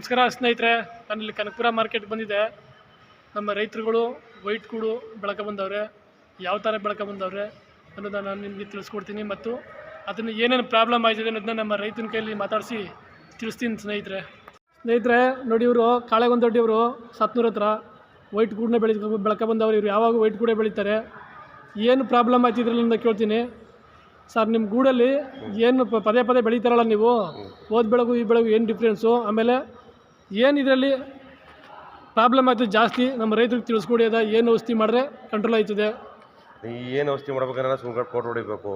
ನಮಸ್ಕಾರ ಸ್ನೇಹಿತರೆ ನಾನು ಇಲ್ಲಿ ಕನಕಪುರ ಮಾರ್ಕೆಟ್ ಬಂದಿದ್ದೆ ನಮ್ಮ ರೈತರುಗಳು, ವೈಟ್ ಕೂಡು ಬೆಳಕ ಬಂದವ್ರೆ, ಯಾವ ಥರ ಬೆಳಕ ಬಂದವ್ರೆ ಅನ್ನೋದನ್ನು ನಾನು ನಿಮಗೆ ತಿಳಿಸ್ಕೊಡ್ತೀನಿ ಮತ್ತು ಅದನ್ನು ಏನೇನು ಪ್ರಾಬ್ಲಮ್ ಆಯ್ತಿದೆ ಅನ್ನೋದನ್ನ ನಮ್ಮ ರೈತನ ಕೈಯಲ್ಲಿ ಮಾತಾಡಿಸಿ ತಿಳಿಸ್ತೀನಿ ಸ್ನೇಹಿತರೆ. ಸ್ನೇಹಿತರೆ, ನೋಡಿ ಇವರು ಕಾಳೆಗೊಂದೊಡ್ಡಿಯವರು ಸತ್ನೂರ ಹತ್ರ ವೈಟ್ ಗೂಡನ್ನ ಬೆಳಿ ಬೆಳಕ ಬಂದವರು. ಇವರು ಯಾವಾಗ ವೈಟ್ ಗೂಡೆ ಬೆಳೀತಾರೆ? ಏನು ಪ್ರಾಬ್ಲಮ್ ಆಯ್ತಿದ್ರಲ್ಲ ಅಂತ ಕೇಳ್ತೀನಿ. ಸರ್ ನಿಮ್ಮ ಗೂಡಲ್ಲಿ ಏನು ಪದೇ ಪದೇ ಬೆಳೀತಾರಲ್ಲ ನೀವು? ಓದ್ ಬೆಳಗು ಈ ಬೆಳಗು ಏನು ಡಿಫ್ರೆನ್ಸು ಆಮೇಲೆ ಏನು ಇದರಲ್ಲಿ ಪ್ರಾಬ್ಲಮ್ ಆಯ್ತು ಜಾಸ್ತಿ? ನಮ್ಮ ರೈತರಿಗೆ ತಿಳಿಸ್ಕೊಡಿ ಅದ. ಏನು ಔಷಧಿ ಮಾಡಿದ್ರೆ ಕಂಟ್ರೋಲ್ ಆಯ್ತದೆ? ಏನು ಔಷಧಿ ಮಾಡ್ಬೇಕಂದ್ರೆ ಸುಂಕಟ್ ಪೌಡ್ರ್ ಹೊಡಿಬೇಕು.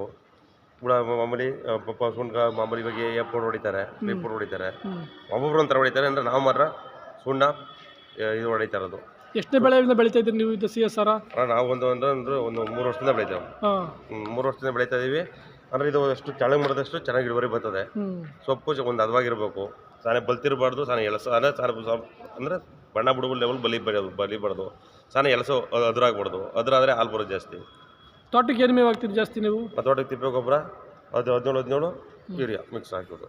ಕೂಡ ಮಾಮೂಲಿ ಪಾಪ ಸುಣ್ಗ ಮಾಮೂಲಿ ಬಗ್ಗೆ ಎ ಪೌಡ್ರ್ ಹೊಡಿತಾರೆ ಬಿ ಪೌಡ್ರ್ ಹೊಡಿತಾರೆ. ಒಬ್ಬೊಬ್ರು ಒಂಥರ ಹೊಡಿತಾರೆ. ಅಂದರೆ ನಾವು ಮಾತ್ರ ಸುಣ್ಣ ಇದು ಹೊಡಿತಾ ಇರೋದು. ಎಷ್ಟನೇ ಬೆಳೆಯಿಂದ ಬೆಳೀತಾ ಇದ್ದೀರಿ ನೀವು ಇದು ಸಿ ಎಸ್ ಆರ ನಾವು ಒಂದು ಒಂದು ಅಂದ್ರೆ ಒಂದು ಮೂರು ವರ್ಷದಿಂದ ಬೆಳಿತೇವೆ ಮೂರು ವರ್ಷದಿಂದ ಬೆಳೀತಾ ಇದ್ದೀವಿ ಅಂದರೆ ಇದು ಎಷ್ಟು ಕೆಳಗೆ ಮಾಡಿದಷ್ಟು ಚೆನ್ನಾಗಿ ಇಳುವರಿ ಬರ್ತದೆ. ಸೊಪ್ಪು ಒಂದು ಹದವಾಗಿರ್ಬೇಕು. ಸಾನೆ ಬಲ್ತಿರಬಾರ್ದು ಸಾನೆ ಎಳಸ ಅಂದರೆ ಸಾನೆ ಅಂದರೆ ಬಣ್ಣ ಬಿಡುವ ಲೆವೆಲ್ ಬಲಿ ಬೆಳೆಯೋದು ಬಲಿಬಾರ್ದು ಸಾನೆ ಎಳಸೋ ಅದರಾಗ್ಬಾರ್ದು. ಅದರಾದರೆ ಹಾಲು ಬರೋದು ಜಾಸ್ತಿ. ತೋಟಕ್ಕೆ ಏನು ಮೇವು ಹಾಕ್ತೀರಿ ಜಾಸ್ತಿ ನೀವು? ತೋಟಕ್ಕೆ ತಿಪ್ಪೆ ಗೊಬ್ಬರ ಅದು ಹದಿನೇಳು ಹದಿನೇಳು ಯೂರಿಯಾ ಮಿಕ್ಸ್ ಹಾಕೋದು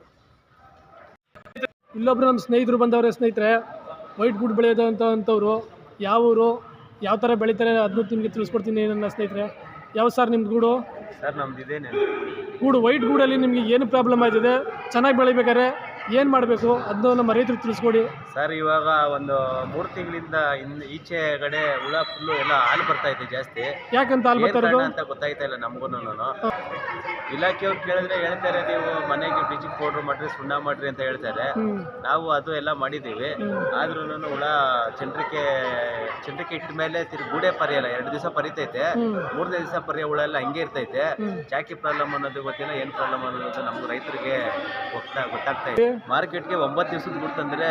ಇಲ್ಲೊಬ್ರು ನಮ್ಮ ಸ್ನೇಹಿತರು ಬಂದವರೇ ಸ್ನೇಹಿತರೆ ವೈಟ್ ಗುಡ್ ಬೆಳೆಯೋದಂತ ಅಂಥವ್ರು ಯಾವ ಊರು ಯಾವ ಥರ ಬೆಳೀತಾರೆ ಅದನ್ನು ನಿಮಗೆ ತಿಳಿಸ್ಕೊಡ್ತೀನಿ ನನ್ನ ಸ್ನೇಹಿತರೆ. ಯಾವ ಸರ್ ನಿಮ್ಮ ಗೂಡು? ಸರ್ ನಮ್ದು ಇದೇನೆ ಗೂಡು ವೈಟ್ ಗೂಡಲ್ಲಿ ನಿಮಗೆ ಏನು ಪ್ರಾಬ್ಲಮ್ ಆಯ್ತಿದೆ? ಚೆನ್ನಾಗಿ ಬೆಳಿಬೇಕಾದ್ರೆ ಏನು ಮಾಡಬೇಕು? ಅದನ್ನು ನಮ್ಮ ರೈತರಿಗೆ ತಿಳಿಸ್ಕೊಡಿ. ಸರ್ ಇವಾಗ ಒಂದು ಮೂರು ತಿಂಗಳಿಂದ ಇನ್ ಈಚೆ ಕಡೆ ಹುಳ ಫುಲ್ಲು ಎಲ್ಲ ಹಾಲು ಬರ್ತಾ ಇದೆ ಜಾಸ್ತಿ. ಯಾಕಂತ ಅಲ್ಲಿ ಏನ್ ಬರ್ತಾ ಕಾರಣ ಅಂತ ಗೊತ್ತಾಯ್ತಾ ಇಲ್ಲ ನಮಗೂ ಇಲಾಖೆಯವ್ರು ಕೇಳಿದ್ರೆ ಹೇಳ್ತಾರೆ ನೀವು ಮನೆಗೆ ಬ್ಲೀಚಿಂಗ್ ಪೌಡರ್ ಮಾಡ್ರಿ ಸುಣ್ಣ ಮಾಡ್ರಿ ಅಂತ ಹೇಳ್ತಾರೆ. ನಾವು ಅದು ಎಲ್ಲ ಮಾಡಿದ್ದೀವಿ. ಆದ್ರೂ ಹುಳ ಚಂದ್ರಿಕೆ ಚಂದ್ರಿಕೆ ಇಟ್ಟ ಮೇಲೆ ತಿರ್ಗಿ ಗೂಡೆ ಪರಿಯಲ್ಲ ಎರಡು ದಿವಸ ಪರಿತೈತೆ. ಮೂರನೇ ದಿವಸ ಪರಿಯ ಹುಳ ಎಲ್ಲ ಹಂಗೆ ಇರ್ತೈತೆ. ಜಾಕಿ ಪ್ರಾಬ್ಲಮ್ ಅನ್ನೋದು ಗೊತ್ತಿಲ್ಲ ಏನು ಪ್ರಾಬ್ಲಮ್ ಅನ್ನೋದು ನಮ್ಗೆ ರೈತರಿಗೆ ಗೊತ್ತಾ ಗೊತ್ತಾಗ್ತಾ ಇದೆ ಮಾರ್ಕೆಟ್ಗೆ ಒಂಬತ್ತು ದಿವಸದ ಗುಡ್ ತಂದ್ರೆ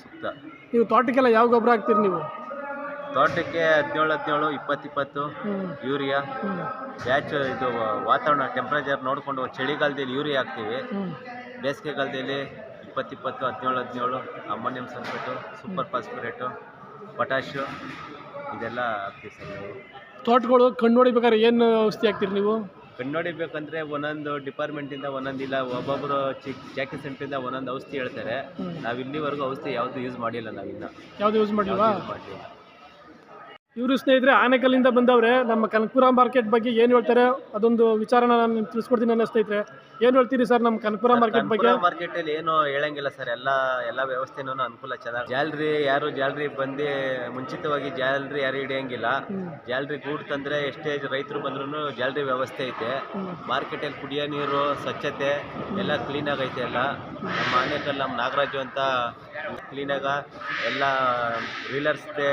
ಸೂಕ್ತ ನೀವು ತೋಟಕ್ಕೆಲ್ಲ ಯಾವ ಗೊಬ್ಬರ ಹಾಕ್ತೀರಿ ನೀವು? ತೋಟಕ್ಕೆ ಹದಿನೇಳು ಹದಿನೇಳು ಇಪ್ಪತ್ತು ಇಪ್ಪತ್ತು ಯೂರಿಯಾ. ಬ್ಯಾಚ್ ಇದು ವಾತಾವರಣ ಟೆಂಪ್ರೇಚರ್ ನೋಡಿಕೊಂಡು ಚಳಿಗಾಲದಲ್ಲಿ ಯೂರಿಯಾ ಹಾಕ್ತೀವಿ. ಬೇಸಿಗೆ ಬೇಸಿಗೆಗಾಲದಲ್ಲಿ ಇಪ್ಪತ್ತು ಇಪ್ಪತ್ತು ಹದಿನೇಳು ಹದಿನೇಳು ammonium sulphate super phosphate potash ಇದೆಲ್ಲ ಹಾಕ್ತೀವಿ ಸರ್ ನಾವು. ತೋಟಗಳು ಕಣ್ಣು ಹೊಡಿಬೇಕಾದ್ರೆ ಏನು ಔಷಧಿ ಹಾಕ್ತೀರಿ ನೀವು? ಕಣ್ಣೊಡಿಬೇಕಂದ್ರೆ ಒಂದೊಂದು ಡಿಪಾರ್ಟ್ಮೆಂಟಿಂದ ಒಂದೊಂದಿಲ್ಲ ಒಬ್ಬೊಬ್ಬರು ಚಿಕ್ ಜಾಕಿ ಸೆಂಟ್ರಿಂದ ಒಂದೊಂದು ಔಷಧಿ ಹೇಳ್ತಾರೆ. ನಾವು ಇಲ್ಲಿವರೆಗೂ ಔಷಧಿ ಯಾವುದು ಯೂಸ್ ಮಾಡಿಲ್ಲ ನಾವಿನ್ನ. ಯಾವುದು ಯೂಸ್ ಮಾಡಿಲ್ವಾ? ಯೂಸ್ ಮಾಡಿಲ್ಲ. ಇವರು ಸ್ನೇಹಿತರೆ ಆನೆಕಲ್ಲಿಂದ ಬಂದವ್ರೆ ನಮ್ಮ ಕನಕಪುರ ಮಾರ್ಕೆಟ್ ಬಗ್ಗೆ ಏನು ಹೇಳ್ತಾರೆ? ಅದೊಂದು ವಿಚಾರನ ನಾನು ತಿಳಿಸ್ಕೊಡ್ತೀನಿ ನನ್ನ ಸ್ನೇಹಿತರೆ. ಏನು ಹೇಳ್ತೀರಿ ಸರ್ ನಮ್ಮ ಕನಕಪುರ ಮಾರ್ಕೆಟ್ ಬಗ್ಗೆ? ಮಾರ್ಕೆಟ್ ಅಲ್ಲಿ ಏನು ಹೇಳಂಗಿಲ್ಲ ಸರ್. ಎಲ್ಲ ಎಲ್ಲ ವ್ಯವಸ್ಥೆನೂ ಅನುಕೂಲ ಚೆನ್ನಾಗಿ ಜಾಲ್ರಿ ಯಾರು ಜಾಲ್ರಿ ಬಂದು ಮುಂಚಿತವಾಗಿ ಜಾಲ್ರಿ ಯಾರು ಹಿಡಿಯಂಗಿಲ್ಲ. ಜಾಲ್ರಿ ಗೂಡ್ ತಂದ್ರೆ ಎಷ್ಟೇ ರೈತರು ಬಂದ್ರು ಜಾಲ್ರಿ ವ್ಯವಸ್ಥೆ ಐತೆ. ಮಾರ್ಕೆಟ್ ಅಲ್ಲಿ ಕುಡಿಯೋ ನೀರು ಸ್ವಚ್ಛತೆ ಎಲ್ಲ ಕ್ಲೀನ್ ಐತೆ ಎಲ್ಲ. ನಮ್ಮ ಆನೆಕಲ್ ನಮ್ಮ ನಾಗರಾಜು ಅಂತ ಕ್ಲೀನಾಗ ಎಲ್ಲ ವೀಲರ್ಸ್ದೇ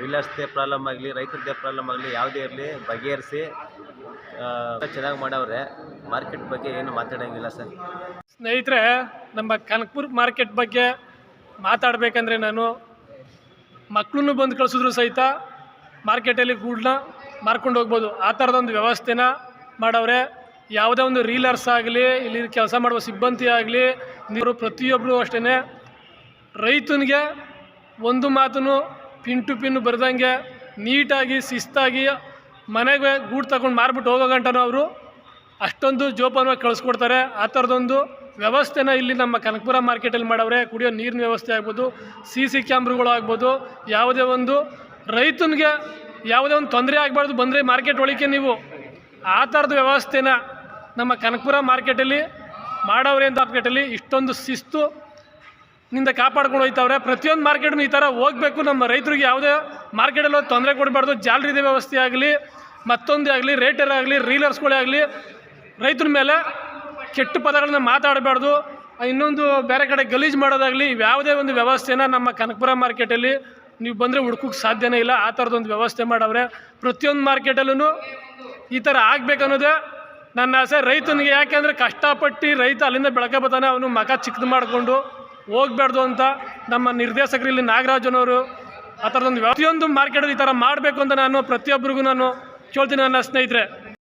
ವೀಲರ್ಸ್ದೇ ಪ್ರಾಬ್ಲಮ್ ಆಗಲಿ ರೈತರದ್ದೇ ಪ್ರಾಬ್ಲಮ್ ಆಗಲಿ, ಯಾವುದೇ ಇರಲಿ, ಬಗೆಹರಿಸಿ ಚೆನ್ನಾಗಿ ಮಾಡವ್ರೆ. ಮಾರ್ಕೆಟ್ ಬಗ್ಗೆ ಏನು ಮಾತಾಡೋಂಗಿಲ್ಲ ಸರ್. ಸ್ನೇಹಿತರೆ, ನಮ್ಮ ಕನಕಪುರ ಮಾರ್ಕೆಟ್ ಬಗ್ಗೆ ಮಾತಾಡಬೇಕಂದ್ರೆ ನಾನು ಮಕ್ಕಳನ್ನು ಬಂದು ಕಳಿಸಿದ್ರು ಸಹಿತ ಮಾರ್ಕೆಟಲ್ಲಿ ಗೂಡನ್ನ ಮಾರ್ಕೊಂಡು ಹೋಗ್ಬೋದು. ಆ ಥರದೊಂದು ವ್ಯವಸ್ಥೆನ ಮಾಡವ್ರೆ. ಯಾವುದೇ ಒಂದು ರೀಲರ್ಸ್ ಆಗಲಿ, ಇಲ್ಲಿ ಕೆಲಸ ಮಾಡುವ ಸಿಬ್ಬಂದಿ ಆಗಲಿ ನೀವು ಪ್ರತಿಯೊಬ್ಬರು ಅಷ್ಟೇ ರೈತನಿಗೆ ಒಂದು ಮಾತನ್ನು ಪಿನ್ ಟು ಪಿನ್ ಬರ್ದಂಗೆ ನೀಟಾಗಿ, ಶಿಸ್ತಾಗಿ ಮನೆಗೆ ಗೂಡು ತಗೊಂಡು ಮಾರ್ಬಿಟ್ಟು ಹೋಗೋ ಗಂಟನೂ ಅವರು. ಅಷ್ಟೊಂದು ಜೋಪಾನವಾಗಿ ಕಳಿಸ್ಕೊಡ್ತಾರೆ. ಆ ಥರದೊಂದು ವ್ಯವಸ್ಥೆನ ಇಲ್ಲಿ ನಮ್ಮ ಕನಕಪುರ ಮಾರ್ಕೆಟಲ್ಲಿ ಮಾಡವ್ರೆ, ಕುಡಿಯೋ ನೀರಿನ ವ್ಯವಸ್ಥೆ ಆಗ್ಬೋದು, ಸಿ ಸಿ ಕ್ಯಾಮ್ರಗಳು ಆಗ್ಬೋದು, ಯಾವುದೇ ಒಂದು ರೈತನಿಗೆ ಯಾವುದೇ ಒಂದು ತೊಂದರೆ ಆಗಬಾರ್ದು, ಬಂದರೆ ಮಾರ್ಕೆಟ್ ಒಳಗೆ ನೀವು. ಆ ಥರದ ವ್ಯವಸ್ಥೆನ ನಮ್ಮ ಕನಕಪುರ ಮಾರ್ಕೆಟಲ್ಲಿ ಮಾಡವ್ರೆ ಅಂತ ಮಾರ್ಕೆಟಲ್ಲಿ ಇಷ್ಟೊಂದು ಶಿಸ್ತು ನಿಂದ ಕಾಪಾಡ್ಕೊಂಡು ಹೋಯ್ತವ್ರೆ. ಪ್ರತಿಯೊಂದು ಮಾರ್ಕೆಟ್ನು ಈ ಥರ ಹೋಗಬೇಕು. ನಮ್ಮ ರೈತರಿಗೆ ಯಾವುದೇ ಮಾರ್ಕೆಟಲ್ಲಿ ತೊಂದರೆ ಕೊಡಬಾರ್ದು. ಜಾಲರಿದ ವ್ಯವಸ್ಥೆ ಆಗಲಿ, ಮತ್ತೊಂದೇ ಆಗಲಿ, ರೇಟರ್ ಆಗಲಿ, ರೀಲರ್ಸ್ಗಳೇ ಆಗಲಿ, ರೈತರ ಮೇಲೆ ಕೆಟ್ಟ ಪದಗಳನ್ನ ಮಾತಾಡಬಾರ್ದು. ಇನ್ನೊಂದು ಬೇರೆ ಕಡೆ ಗಲೀಜು ಮಾಡೋದಾಗಲಿ, ಯಾವುದೇ ಒಂದು ವ್ಯವಸ್ಥೆನ ನಮ್ಮ ಕನಕಪುರ ಮಾರ್ಕೆಟಲ್ಲಿ ನೀವು ಬಂದರೆ ಹುಡ್ಕೋಕ್ಕೆ ಸಾಧ್ಯನೇ ಇಲ್ಲ. ಆ ಥರದೊಂದು ವ್ಯವಸ್ಥೆ ಮಾಡವ್ರೆ. ಪ್ರತಿಯೊಂದು ಮಾರ್ಕೆಟಲ್ಲೂ ಈ ಥರ ಆಗಬೇಕನ್ನೋದೇ ನನ್ನ ಆಸೆ. ರೈತನಿಗೆ ಯಾಕೆಂದರೆ ಕಷ್ಟಪಟ್ಟು ರೈತ ಅಲ್ಲಿಂದ ಬೆಳಕ ಬರ್ತಾನೆ. ಅವನು ಮಗ ಚಿಕ್ಕದು ಮಾಡಿಕೊಂಡು ಹೋಗ್ಬಾರ್ದು ಅಂತ ನಮ್ಮ ನಿರ್ದೇಶಕರಲ್ಲಿ ನಾಗರಾಜನವರು ಆ ಥರದೊಂದು ಪ್ರತಿಯೊಂದು ಮಾರ್ಕೆಟಲ್ಲಿ ಈ ಥರ ಮಾಡಬೇಕು ಅಂತ ನಾನು ಪ್ರತಿಯೊಬ್ಬರಿಗೂ ನಾನು ಕೇಳ್ತೀನಿ ನನ್ನ ಸ್ನೇಹಿತರೆ.